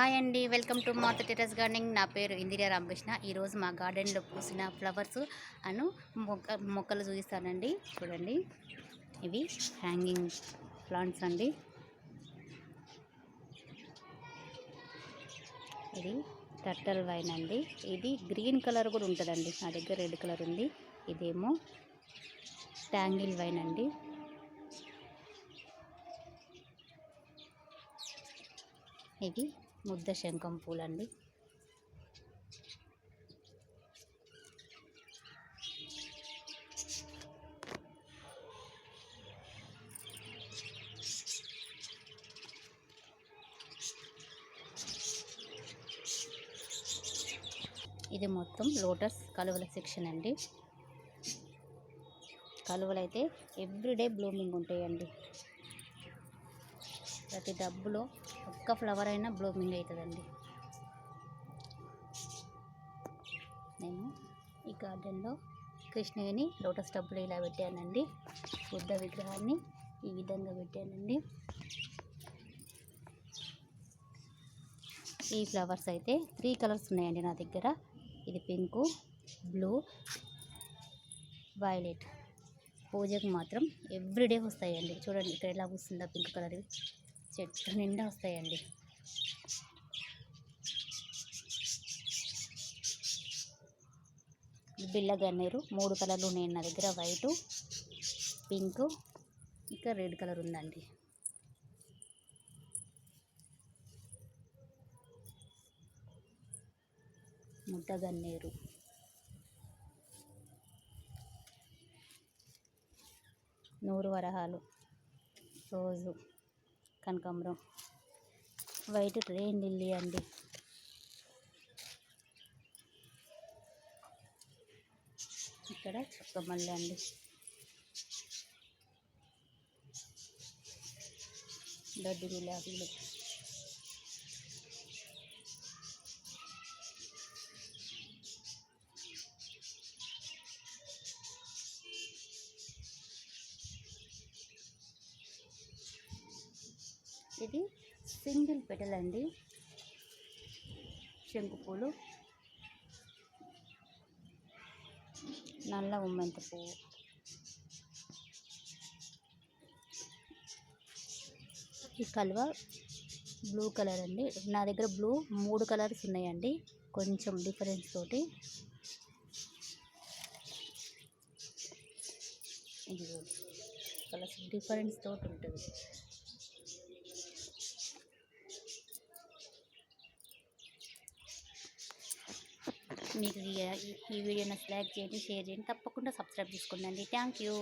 Hi అండి welcome to Matha terrace gardening. నా పేరు ఇందిరా రామకృష్ణ. ఈరోజు మా గార్డెన్లో పూసిన ఫ్లవర్స్ అను మొక్క మొక్కలు చూపిస్తానండి. చూడండి. ఇవి హ్యాంగింగ్ ప్లాంట్స్ అండి. ఇది టర్టల్ వైన్ అండి. ఇది గ్రీన్ కలర్ కూడా ఉంటుందండి. నా దగ్గర రెడ్ కలర్ ఉంది. ఇదేమో ట్యాంగిల్ వైన్ అండి. ఇది ముద్ద శంఖం పూలండి. ఇది మొత్తం లోటస్ కలువల సెక్షన్ అండి. కలువలు అయితే ఎవ్రీడే బ్లూమింగ్ ఉంటాయండి. ప్రతి డబ్బులో ఒక్క ఫ్లవర్ అయినా బ్లూమింగ్ అవుతుందండి. నేను ఈ గార్డెన్లో కృష్ణయ్యని లోటస్ టబ్బులు ఇలా పెట్టానండి. బుద్ధ విగ్రహాన్ని ఈ విధంగా పెట్టానండి. ఈ ఫ్లవర్స్ అయితే త్రీ కలర్స్ ఉన్నాయండి నా దగ్గర. ఇది పింకు బ్లూ వైలెట్. పూజకు మాత్రం ఎవ్రీడే వస్తాయండి. చూడండి ఇక్కడ ఎలా వస్తుందో పింక్ కలర్. చెట్టు నిండా వస్తాయండి. బిల్ల గన్నేరు మూడు కలర్లు ఉన్నాయి నా దగ్గర. వైటు పింక్ ఇంకా రెడ్ కలర్ ఉందండి. ముద్ద గన్నేరు. నూరు వరహాలు. రోజు. కనకాంబరం. వైట్ ట్రైన్ లిల్లీ అండి. ఇక్కడ చుక్కమల్లి అండి. దొడ్డి గులాబీలు. ఇది సింగిల్ పెటల్ అండి శంకు పూలు. నల్ల ఉమ్మంత పువ్వు. ఈ కలువ బ్లూ కలర్ అండి. నా దగ్గర బ్లూ మూడు కలర్స్ ఉన్నాయండి. కొంచెం డిఫరెన్స్ తోటి. ఇది కలర్స్ డిఫరెన్స్ తోటి ఉంటుంది. మీకు ఈ వీడియో నచ్చి లైక్ చేయండి షేర్ చేయండి. తప్పకుండా సబ్స్క్రైబ్ చేసుకోండి థ్యాంక్ యూ.